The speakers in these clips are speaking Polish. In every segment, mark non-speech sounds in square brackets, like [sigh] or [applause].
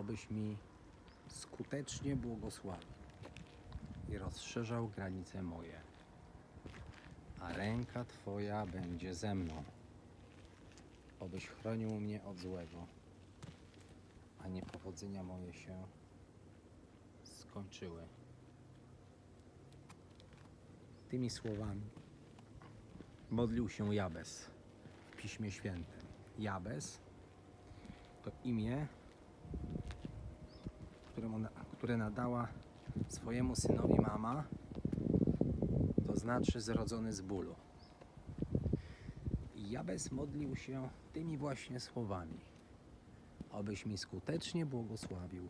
obyś mi skutecznie błogosławił i rozszerzał granice moje, a ręka Twoja będzie ze mną, obyś chronił mnie od złego, a niepowodzenia moje się skończyły. Tymi słowami modlił się Jabez w Piśmie Świętym. Jabez to imię, które nadała swojemu synowi mama, to znaczy zrodzony z bólu. I Jabez modlił się tymi właśnie słowami, abyś mi skutecznie błogosławił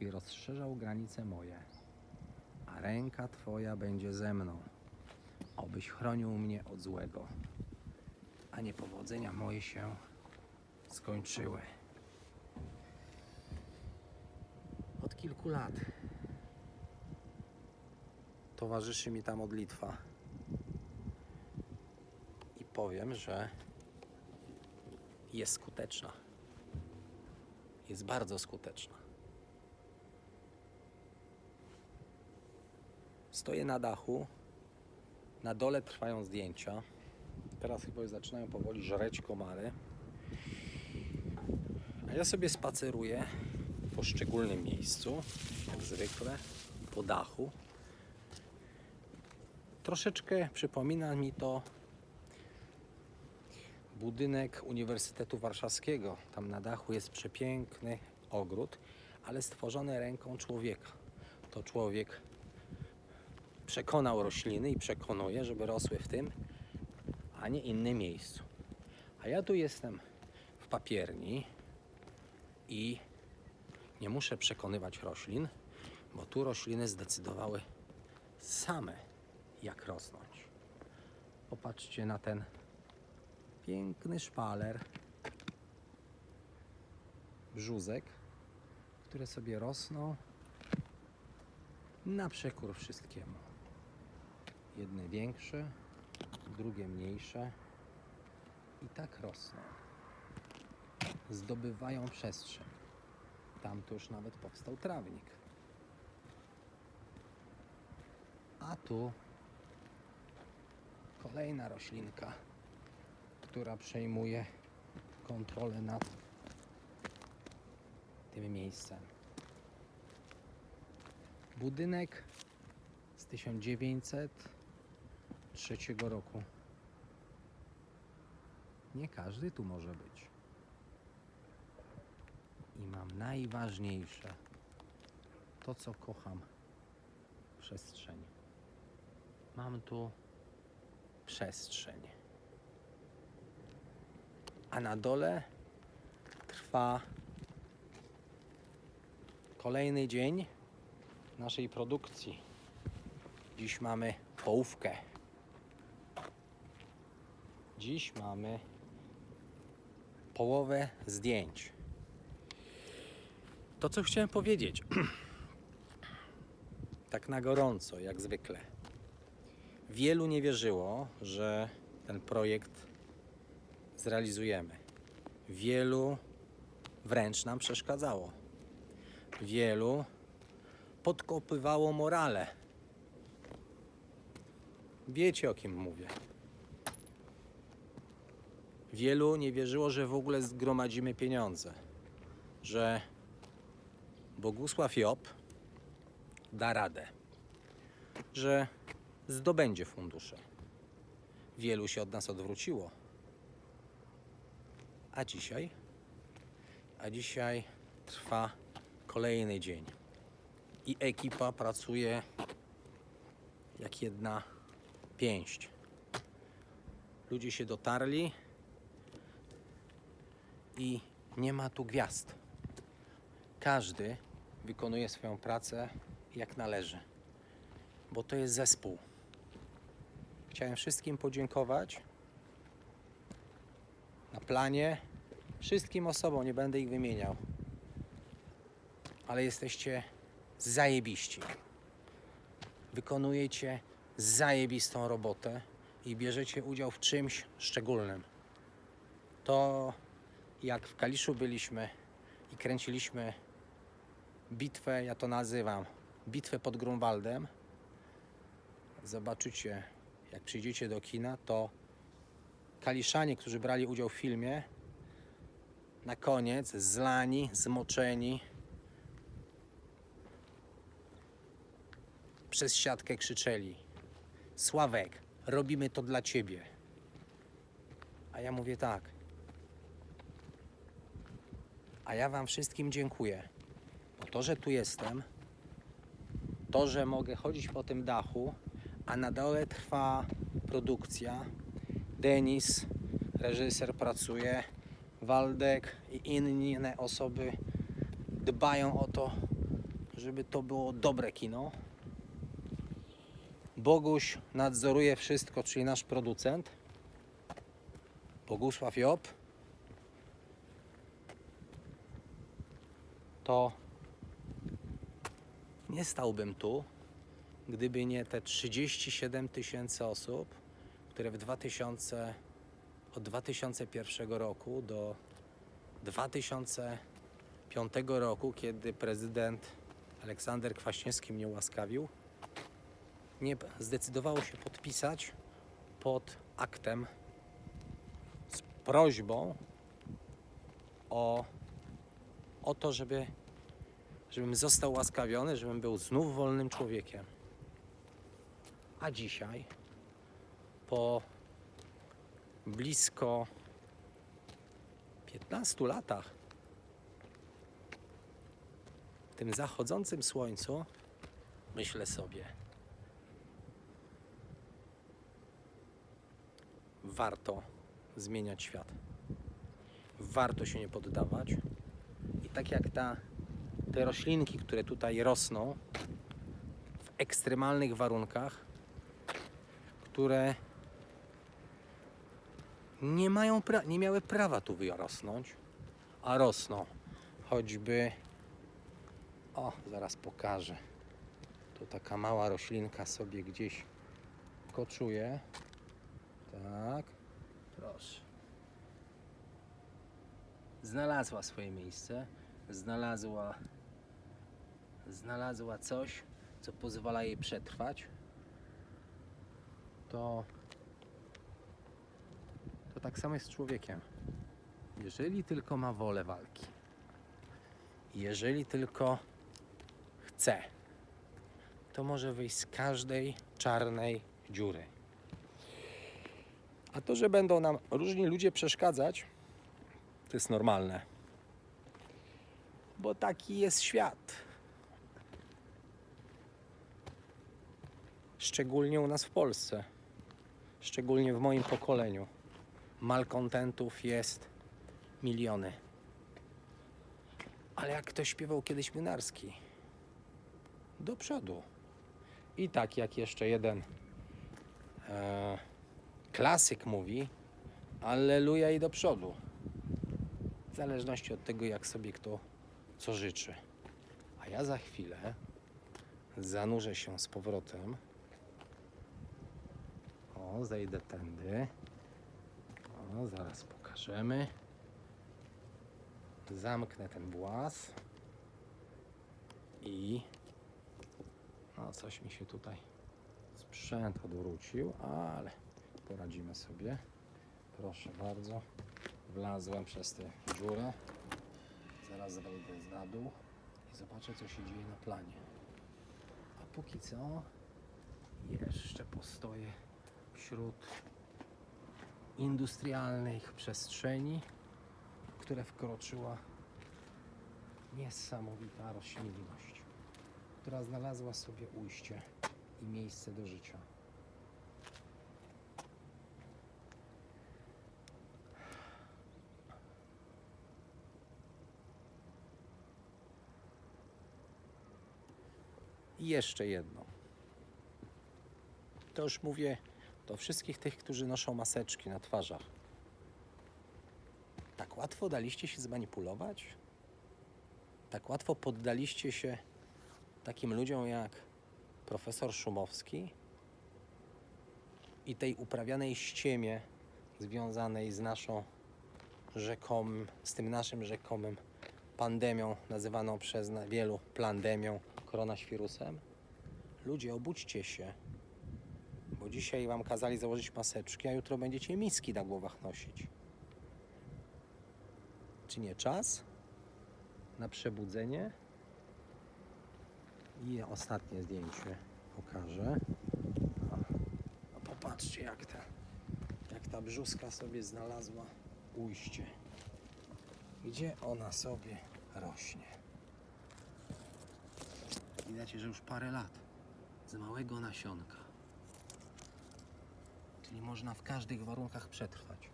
i rozszerzał granice moje, a ręka Twoja będzie ze mną, abyś chronił mnie od złego, a niepowodzenia moje się skończyły. Od kilku lat towarzyszy mi ta modlitwa. I powiem, że jest skuteczna. Jest bardzo skuteczna. Stoję na dachu. Na dole trwają zdjęcia. Teraz chyba już zaczynają powoli żreć komary. A ja sobie spaceruję poszczególnym miejscu, jak zwykle, po dachu. Troszeczkę przypomina mi to budynek Uniwersytetu Warszawskiego. Tam na dachu jest przepiękny ogród, ale stworzony ręką człowieka. To człowiek przekonał rośliny i przekonuje, żeby rosły w tym, a nie innym miejscu. A ja tu jestem w papierni i nie muszę przekonywać roślin, bo tu rośliny zdecydowały same, jak rosnąć. Popatrzcie na ten piękny szpaler, brzuzek, które sobie rosną na przekór wszystkiemu. Jedne większe, drugie mniejsze i tak rosną. Zdobywają przestrzeń. Tam tu już nawet powstał trawnik. A tu kolejna roślinka, która przejmuje kontrolę nad tym miejscem. Budynek z 1903 roku. Nie każdy tu może być. Mam najważniejsze, to co kocham, przestrzeń. Mam tu przestrzeń. A na dole trwa kolejny dzień naszej produkcji. Dziś mamy połówkę. Dziś mamy połowę zdjęć. To, co chciałem powiedzieć, [clears throat] tak na gorąco, jak zwykle. Wielu nie wierzyło, że ten projekt zrealizujemy. Wielu wręcz nam przeszkadzało. Wielu podkopywało morale. Wiecie o kim mówię. Wielu nie wierzyło, że w ogóle zgromadzimy pieniądze, że Bogusław Job da radę, że zdobędzie fundusze. Wielu się od nas odwróciło. A dzisiaj? A dzisiaj trwa kolejny dzień. I ekipa pracuje jak jedna pięść. Ludzie się dotarli i nie ma tu gwiazd. Każdy wykonuje swoją pracę jak należy, bo to jest zespół. Chciałem wszystkim podziękować na planie, wszystkim osobom, nie będę ich wymieniał, ale jesteście zajebiści. Wykonujecie zajebistą robotę i bierzecie udział w czymś szczególnym. To jak w Kaliszu byliśmy, i kręciliśmy bitwę, ja to nazywam, bitwę pod Grunwaldem. Zobaczycie, jak przyjdziecie do kina, to kaliszanie, którzy brali udział w filmie, na koniec zlani, zmoczeni, przez siatkę krzyczeli: Sławek, robimy to dla ciebie. A ja mówię tak. A ja wam wszystkim dziękuję. Bo to, że tu jestem, to, że mogę chodzić po tym dachu, a na dole trwa produkcja. Denis, reżyser, pracuje. Waldek i inne osoby dbają o to, żeby to było dobre kino. Boguś nadzoruje wszystko, czyli nasz producent. Bogusław Job. To nie stałbym tu, gdyby nie te 37 tysięcy osób, które w 2000, od 2001 roku do 2005 roku, kiedy prezydent Aleksander Kwaśniewski mnie ułaskawił, nie zdecydowało się podpisać pod aktem z prośbą o, o to, żeby, żebym został łaskawiony, żebym był znów wolnym człowiekiem. A dzisiaj, po blisko 15 latach, w tym zachodzącym słońcu, myślę sobie, warto zmieniać świat. Warto się nie poddawać. I tak jak ta, te roślinki, które tutaj rosną w ekstremalnych warunkach, które nie, mają nie miały prawa tu wyrosnąć, a rosną. Choćby, o, zaraz pokażę. Tu taka mała roślinka sobie gdzieś koczuje. Tak. Proszę. Znalazła swoje miejsce. Znalazła. Znalazła coś, co pozwala jej przetrwać. To. To tak samo jest z człowiekiem. Jeżeli tylko ma wolę walki. Jeżeli tylko chce, to może wyjść z każdej czarnej dziury. A to, że będą nam różni ludzie przeszkadzać, to jest normalne. Bo taki jest świat. Szczególnie u nas w Polsce. Szczególnie w moim pokoleniu. Malkontentów jest miliony. Ale jak ktoś śpiewał kiedyś Młynarski, do przodu. I tak jak jeszcze jeden e, klasyk mówi, Alleluja i do przodu. W zależności od tego, jak sobie kto co życzy. A ja za chwilę zanurzę się z powrotem. O, zejdę tędy. O, zaraz pokażemy. Zamknę ten włas. I no, coś mi się tutaj sprzęt odwrócił, ale poradzimy sobie. Proszę bardzo. Wlazłem przez tę dziurę. Zaraz wejdę na dół i zobaczę, co się dzieje na planie. A póki co jeszcze postoję wśród industrialnych przestrzeni, w które wkroczyła niesamowita roślinność, która znalazła sobie ujście i miejsce do życia. I jeszcze jedno. To już mówię do wszystkich tych, którzy noszą maseczki na twarzach. Tak łatwo daliście się zmanipulować? Tak łatwo poddaliście się takim ludziom jak profesor Szumowski i tej uprawianej ściemie związanej z naszą rzekomym, z tym naszym rzekomym pandemią, nazywaną przez wielu plandemią, koronaświrusem. Ludzie, obudźcie się, dzisiaj wam kazali założyć maseczki, a jutro będziecie miski na głowach nosić. Czy nie czas na przebudzenie? I ostatnie zdjęcie pokażę. No popatrzcie, jak ta, jak ta brzuska sobie znalazła ujście. Gdzie ona sobie rośnie. Widać, że już parę lat. Z małego nasionka. Czyli można w każdych warunkach przetrwać.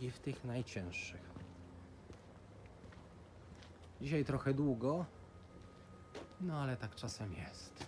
I w tych najcięższych. Dzisiaj trochę długo, no ale tak czasem jest.